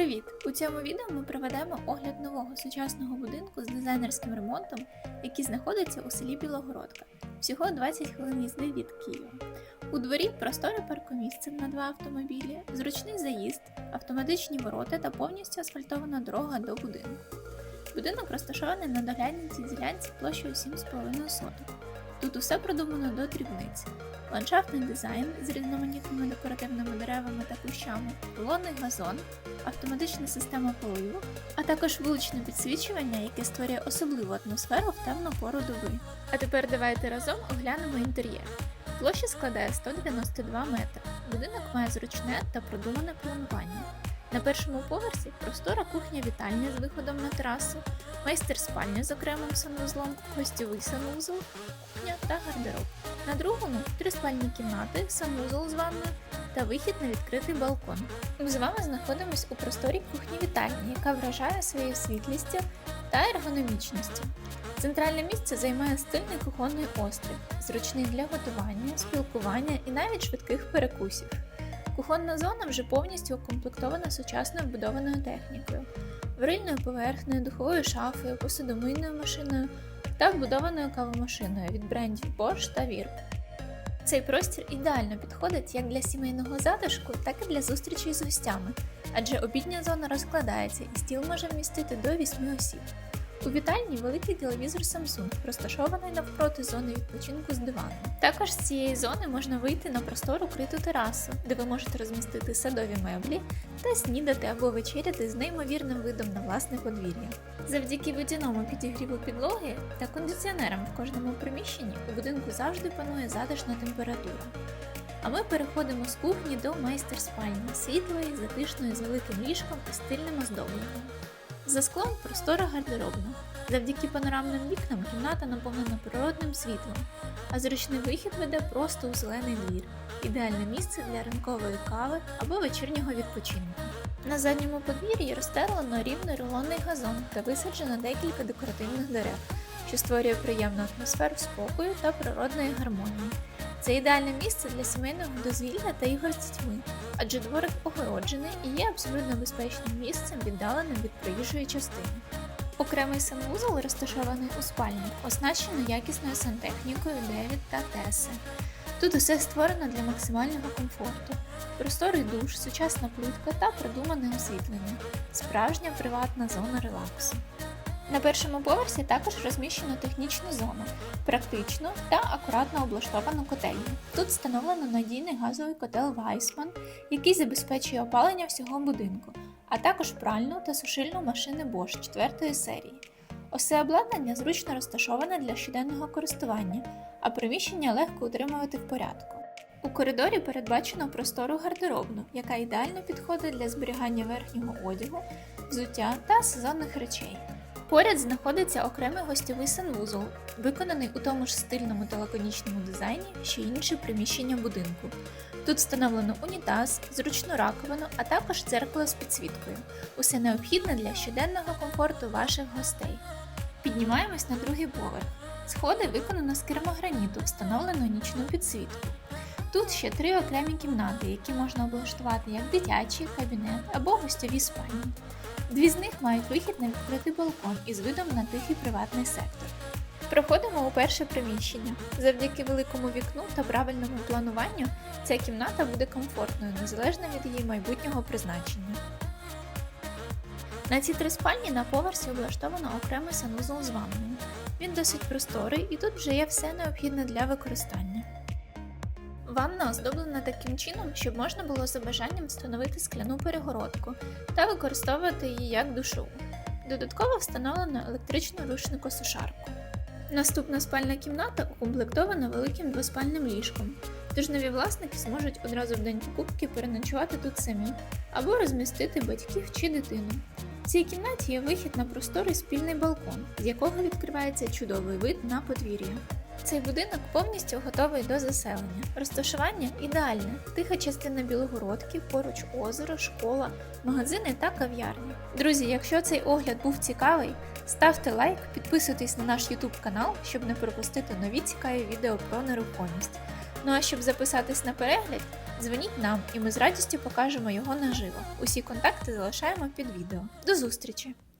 Привіт! У цьому відео ми проведемо огляд нового сучасного будинку з дизайнерським ремонтом, який знаходиться у селі Білогородка, всього 20 хвилин їзди від Києва. У дворі просторе паркомісце на два автомобілі, зручний заїзд, автоматичні ворота та повністю асфальтована дорога до будинку. Будинок розташований на доглядній ділянці площею 7,5 соток. Тут усе продумано до дрібниць. Ландшафтний дизайн з різноманітними декоративними деревами та кущами, полонний газон, автоматична система поливу, а також вуличне підсвічування, яке створює особливу атмосферу в темну пору доби. А тепер давайте разом оглянемо інтер'єр. Площа складає 192 метри. Будинок має зручне та продумане планування. На першому поверсі простора кухня-вітальня з виходом на терасу, майстер спальня з окремим санвузлом, гостьовий санвузол, кухня та гардероб. На другому три спальні кімнати, санвузол з ванною та вихід на відкритий балкон. Ми з вами знаходимось у просторі кухні-вітальні, яка вражає своєю світлістю та ергономічністю. Центральне місце займає стильний кухонний острів, зручний для готування, спілкування і навіть швидких перекусів. Кухонна зона вже повністю укомплектована сучасною вбудованою технікою, варильною поверхнею, духовою шафою, посудомийною машиною та вбудованою кавомашиною від брендів Bosch та Virp. Цей простір ідеально підходить як для сімейного затишку, так і для зустрічей з гостями, адже обідня зона розкладається і стіл може вмістити до 8 осіб. У вітальні великий телевізор Samsung, розташований навпроти зони відпочинку з диваном. Також з цієї зони можна вийти на простору криту терасу, де ви можете розмістити садові меблі та снідати або вечеряти з неймовірним видом на власне подвір'я. Завдяки водяному підігріву підлоги та кондиціонерам в кожному приміщенні у будинку завжди панує затишна температура. А ми переходимо з кухні до майстер-спальні, світлої, затишної з великим ліжком і стильним оздобленням. За склом простора гардеробна. Завдяки панорамним вікнам кімната наповнена природним світлом, а зручний вихід веде просто у зелений двір. Ідеальне місце для ранкової кави або вечірнього відпочинку. На задньому подвір'ї розстелено рівний рулонний газон та висаджено декілька декоративних дерев, що створює приємну атмосферу спокою та природної гармонії. Це ідеальне місце для сімейного дозвілля та ігор з дітьми, адже дворик огороджений і є абсолютно безпечним місцем, віддаленим від проїжджої частини. Окремий санвузол розташований у спальні, оснащено якісною сантехнікою Девід та Теси. Тут усе створено для максимального комфорту. Просторий душ, сучасна плитка та продумане освітлення, справжня приватна зона релаксу. На першому поверсі також розміщено технічну зону, практичну та акуратно облаштовану котельню. Тут встановлено надійний газовий котел Weissmann, який забезпечує опалення всього будинку, а також пральну та сушильну машини Bosch 4 серії. Усе обладнання зручно розташоване для щоденного користування, а приміщення легко утримувати в порядку. У коридорі передбачено простору гардеробну, яка ідеально підходить для зберігання верхнього одягу, взуття та сезонних речей. Поряд знаходиться окремий гостьовий санвузол, виконаний у тому ж стильному та лаконічному дизайні, що й інші приміщення будинку. Тут встановлено унітаз, зручну раковину, а також дзеркало з підсвіткою. Усе необхідне для щоденного комфорту ваших гостей. Піднімаємось на другий поверх. Сходи виконано з керамограніту, встановлено нічну підсвітку. Тут ще три окремі кімнати, які можна облаштувати як дитячий кабінет або гостьові спальні. Дві з них мають вихід на відкритий балкон із видом на тихий приватний сектор. Проходимо у перше приміщення. Завдяки великому вікну та правильному плануванню ця кімната буде комфортною, незалежно від її майбутнього призначення. На ці три спальні на поверсі облаштовано окремий санвузол з ванною. Він досить просторий і тут вже є все необхідне для використання. Ванна оздоблена таким чином, щоб можна було за бажанням встановити скляну перегородку та використовувати її як душову. Додатково встановлено електричну рушникосушарку. Наступна спальна кімната укомплектована великим двоспальним ліжком, тож нові власники зможуть одразу в день покупки переночувати тут самі або розмістити батьків чи дитину. В цій кімнаті є вихід на просторий спільний балкон, з якого відкривається чудовий вид на подвір'я. Цей будинок повністю готовий до заселення. Розташування ідеальне, тиха частина Білогородки, поруч озеро, школа, магазини та кав'ярні. Друзі, якщо цей огляд був цікавий, ставте лайк, підписуйтесь на наш YouTube канал, щоб не пропустити нові цікаві відео про нерухомість. Ну а щоб записатись на перегляд, дзвоніть нам, і ми з радістю покажемо його наживо. Усі контакти залишаємо під відео. До зустрічі!